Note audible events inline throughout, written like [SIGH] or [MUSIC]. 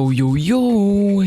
yo, yo, yo.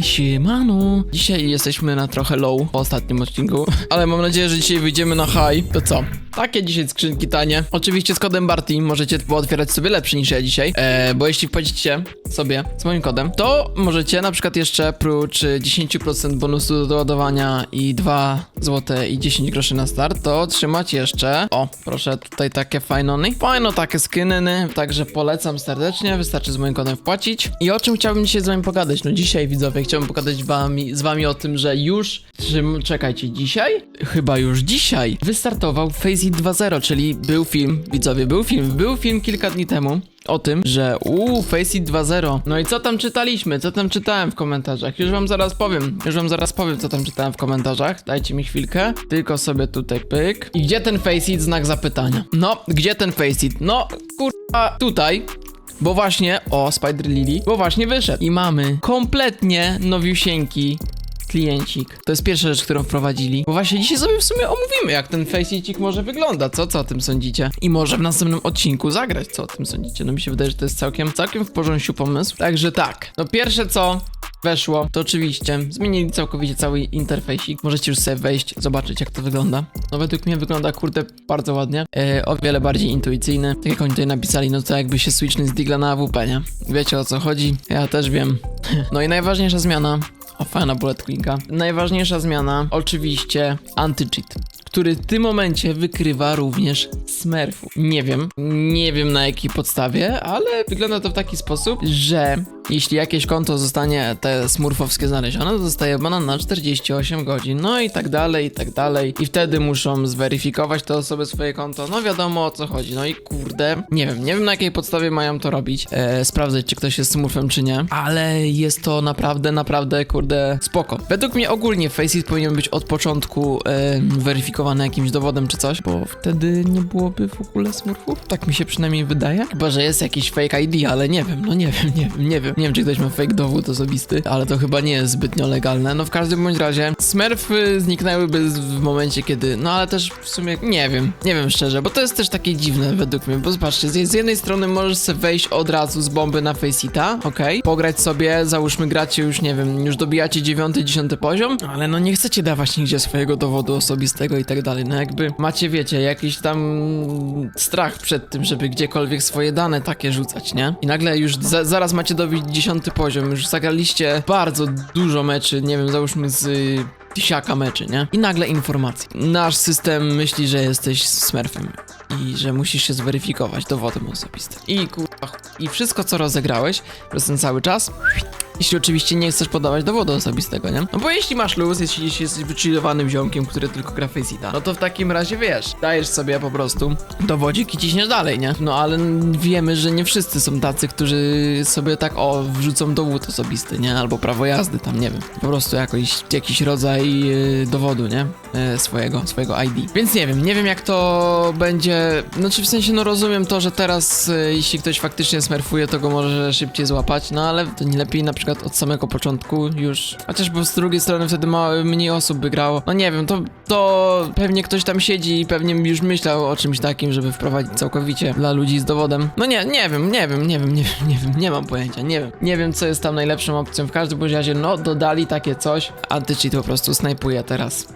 Siemano. Dzisiaj jesteśmy na trochę low po ostatnim odcinku, [LAUGHS] ale mam nadzieję, że dzisiaj wyjdziemy na high. To co? Takie dzisiaj skrzynki tanie. Oczywiście z kodem Barty możecie pootwierać sobie lepsze niż ja dzisiaj, e, bo jeśli wchodzicie sobie z moim kodem, to możecie na przykład jeszcze prócz 10% bonusu do doładowania i 2 zł i 10 groszy na start, to otrzymać jeszcze, o, proszę, tutaj takie fajnony, fajno takie skiny, także polecam serdecznie, wystarczy z moim kodem wpłacić. I o czym chciałbym dzisiaj z wami pogadać? No dzisiaj, widzowie, chciałbym pogadać wami, z wami o tym, że już, czym, czekajcie, dzisiaj? Chyba już dzisiaj wystartował Phase It 2.0, czyli był film, widzowie, był film, był film kilka dni temu, o tym, że uuu, Faceit 2.0. No i co tam czytaliśmy? Co tam czytałem w komentarzach? Już wam zaraz powiem. Już wam zaraz powiem, co tam czytałem w komentarzach. Dajcie mi chwilkę. Tylko sobie tutaj pyk. I gdzie ten Faceit? Znak zapytania. No, gdzie ten Faceit? No, kurwa, tutaj. Bo właśnie, o, Spider Lily, bo właśnie wyszedł. I mamy kompletnie nowiusieńki kliencik. To jest pierwsza rzecz, którą wprowadzili. Bo właśnie dzisiaj sobie w sumie omówimy, jak ten facecik może wygląda. Co, co o tym sądzicie? I może w następnym odcinku zagrać, co o tym sądzicie. No mi się wydaje, że to jest całkiem, całkiem w porządku pomysł. Także tak. No pierwsze co weszło, to oczywiście zmienili całkowicie cały interfejsik. Możecie już sobie wejść, zobaczyć jak to wygląda. No według mnie wygląda, kurde, bardzo ładnie. E, o wiele bardziej intuicyjny. Tak jak oni tutaj napisali, no to jakby się switchnąć z Digla na AWP, nie? Wiecie o co chodzi? Ja też wiem. [LAUGHS] No i najważniejsza zmiana o, fajna bullet clinka. Najważniejsza zmiana, oczywiście, anti-cheat, który w tym momencie wykrywa również smurfów. Nie wiem, nie wiem na jakiej podstawie, ale wygląda to w taki sposób, że jeśli jakieś konto zostanie te smurfowskie znalezione, to zostaje bana na 48 godzin, no i tak dalej, i tak dalej. I wtedy muszą zweryfikować te osoby swoje konto, no wiadomo o co chodzi. No i kurde, nie wiem, nie wiem na jakiej podstawie mają to robić, e, sprawdzać czy ktoś jest smurfem czy nie, ale jest to naprawdę, naprawdę, kurde, spoko. Według mnie ogólnie Faceit powinien być od początku e, weryfikowany jakimś dowodem czy coś, bo wtedy nie byłoby w ogóle smurfów. Tak mi się przynajmniej wydaje. Chyba, że jest jakiś fake ID, ale nie wiem, no nie wiem, nie wiem, nie wiem. Nie wiem, czy ktoś ma fake dowód osobisty, ale to chyba nie jest zbytnio legalne. No w każdym bądź razie smurfy zniknęłyby w momencie, kiedy, no ale też w sumie nie wiem, nie wiem szczerze, bo to jest też takie dziwne według mnie, bo zobaczcie, z, jednej strony możesz sobie wejść od razu z bomby na Faceita, okej, pograć sobie, załóżmy gracie już, nie wiem, już dobijacie 9, 10 poziom, ale no nie chcecie dawać nigdzie swojego dowodu osobistego i tak dalej, no jakby macie, wiecie, jakiś tam strach przed tym, żeby gdziekolwiek swoje dane takie rzucać, nie? I nagle już za, zaraz macie dobić 10 poziom, już zagraliście bardzo dużo meczy, nie wiem, załóżmy z y, tysiaka meczy, nie? I nagle informacja. Nasz system myśli, że jesteś smurfem i że musisz się zweryfikować dowodem osobistym. I kurwa, i wszystko co rozegrałeś przez ten cały czas, jeśli oczywiście nie chcesz podawać dowodu osobistego, nie? No bo jeśli masz luz, jeśli, jesteś wychillowanym ziomkiem, który tylko gra Faceita, no to w takim razie wiesz, dajesz sobie po prostu dowodzik i ciśniesz dalej, nie? No ale wiemy, że nie wszyscy są tacy, którzy sobie tak o, wrzucą dowód osobisty, nie? Albo prawo jazdy tam, nie wiem. Po prostu jakoś, jakiś rodzaj y, dowodu, nie? Y, swojego, swojego ID. Więc nie wiem, nie wiem jak to będzie, znaczy w sensie no rozumiem to, że teraz y, jeśli ktoś faktycznie smerfuje, to go może szybciej złapać, no ale to nie lepiej na przykład od samego początku już, chociaż bo z drugiej strony wtedy ma, mniej osób by grało. No nie wiem, to, to pewnie ktoś tam siedzi i pewnie już myślał o czymś takim, żeby wprowadzić całkowicie dla ludzi z dowodem. No nie, nie wiem, nie wiem, nie wiem, nie wiem, nie wiem, nie mam pojęcia, nie wiem. Nie wiem, co jest tam najlepszą opcją. W każdym razie, no dodali takie coś. Anty-cheat po prostu snajpuje teraz.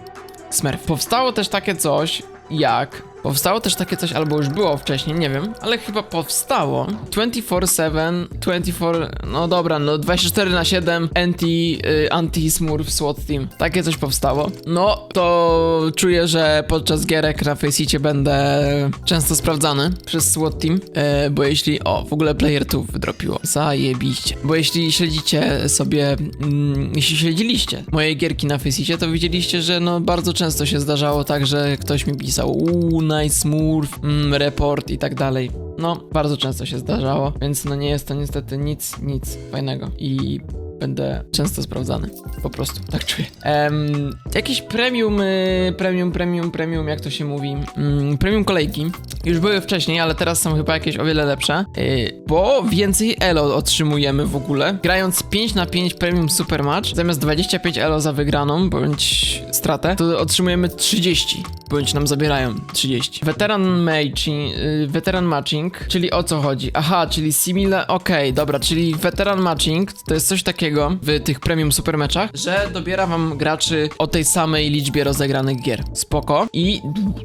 Smurf. Powstało też takie coś, jak. Powstało też takie coś, albo już było wcześniej, nie wiem, ale chyba powstało 24-7, 24, no dobra, no 24 na 7 anti, y, anti-smurf SWAT team. Takie coś powstało. No, to czuję, że podczas gierek na Faceicie będę często sprawdzany przez SWAT team, e, bo jeśli, o, w ogóle player 2 wydropiło, zajebiście. Bo jeśli śledzicie sobie, mm, jeśli śledziliście moje gierki na Faceicie, to widzieliście, że no bardzo często się zdarzało tak, że ktoś mi pisał, uuu, nice smurf, mm, report i tak dalej. No, bardzo często się zdarzało, więc no nie jest to niestety nic, nic fajnego i będę często sprawdzany. Po prostu, tak czuję. Em, jakieś premium, y, premium, premium, premium, jak to się mówi? Mm, premium kolejki Już były wcześniej, ale teraz są chyba jakieś o wiele lepsze. Yy, bo więcej elo otrzymujemy w ogóle. Grając 5 na 5 premium super match, zamiast 25 elo za wygraną, bądź stratę, to otrzymujemy 30. Bądź nam zabierają 30. Veteran matching, yy, veteran matching, czyli o co chodzi? Aha, czyli similar, okej, dobra, czyli veteran matching to jest coś takiego w tych premium super meczach, że dobiera wam graczy o tej samej liczbie rozegranych gier. Spoko. I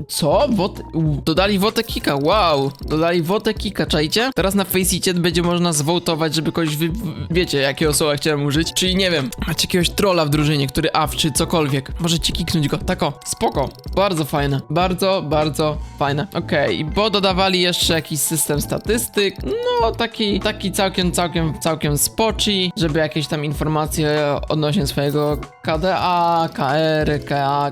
co? Wot dodali wotę kika, wow! Dodali wotę kika, czajcie? Teraz na Faceitie będzie można zwołtować, żeby kogoś wy... wiecie, jakiego słowa chciałem użyć. Czyli nie wiem, macie jakiegoś trolla w drużynie, który aw, czy cokolwiek. Możecie kiknąć go. Tako, spoko. Bardzo fajne. Bardzo, bardzo fajne. Okej, bo dodawali jeszcze jakiś system statystyk. No, taki, taki całkiem, całkiem, całkiem spoczy, żeby jakieś tam informacje odnośnie swojego KDA, KR, KA,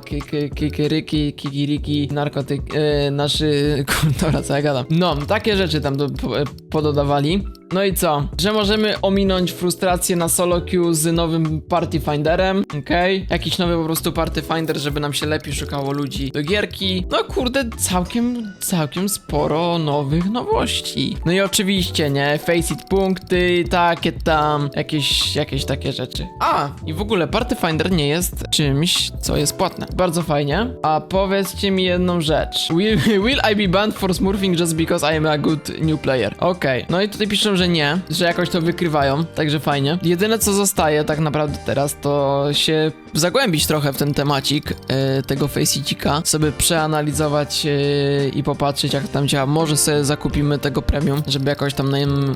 kikiryki, kikiriki, narkotyk, yy, naszy, [LAUGHS] kurde, co ja gadam. No, takie rzeczy tam do, po, pododawali. No i co? Że możemy ominąć frustrację na solo queue z nowym Party Finderem, okej? Jakiś nowy po prostu Party Finder, żeby nam się lepiej szukało ludzi do gierki. No kurde, całkiem, całkiem sporo nowych nowości. No i oczywiście, nie? Face it punkty, takie tam, jakieś, jakieś takie rzeczy. A, i w ogóle Party Finder nie jest czymś, co jest płatne. Bardzo fajnie. A powiedzcie mi jedną rzecz. Will, [LAUGHS] will I be banned for smurfing just because I am a good new player? Okej. No i tutaj piszą, że nie, że jakoś to wykrywają, także fajnie. Jedyne co zostaje tak naprawdę teraz, to się zagłębić trochę w ten temacik e, tego Faceitika, sobie przeanalizować e, i popatrzeć jak tam działa. Może sobie zakupimy tego premium, żeby jakoś tam nam,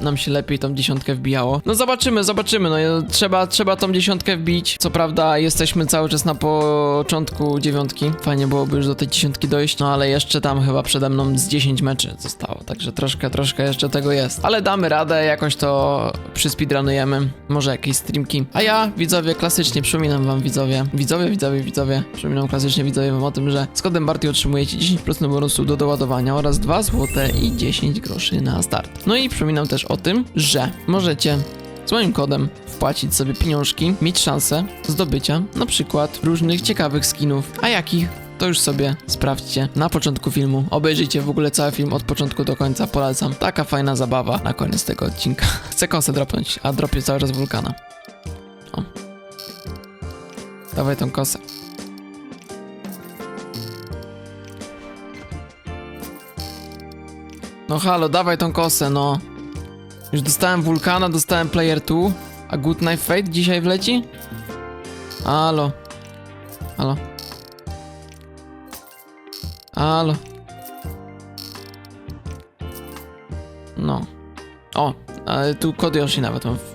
e, nam się lepiej tą dziesiątkę wbijało. No zobaczymy, zobaczymy, no trzeba, trzeba tą dziesiątkę wbić. Co prawda jesteśmy cały czas na początku dziewiątki, fajnie byłoby już do tej dziesiątki dojść, no ale jeszcze tam chyba przede mną z 10 meczy zostało, także troszkę, troszkę jeszcze tego jest. Ale damy radę, jakoś to przyspeedrunujemy, może jakieś streamki. A ja, widzowie, klasycznie przypominam wam, widzowie, widzowie, widzowie, widzowie, przypominam klasycznie widzowie wam o tym, że z kodem Barty otrzymujecie 10% bonusu do doładowania oraz 2 zł i 10 groszy na start. No i przypominam też o tym, że możecie z moim kodem wpłacić sobie pieniążki, mieć szansę zdobycia na przykład różnych ciekawych skinów, a jakich to już sobie sprawdźcie na początku filmu. Obejrzyjcie w ogóle cały film od początku do końca, polecam. Taka fajna zabawa na koniec tego odcinka. [LAUGHS] Chcę kosę dropnąć, a dropię cały czas wulkana. O. Dawaj tą kosę. No halo, dawaj tą kosę, no. Już dostałem wulkana, dostałem player 2, a Good Night Fate dzisiaj wleci? Halo. Halo. Halo. No. O, tu kod Yoshi nawet mam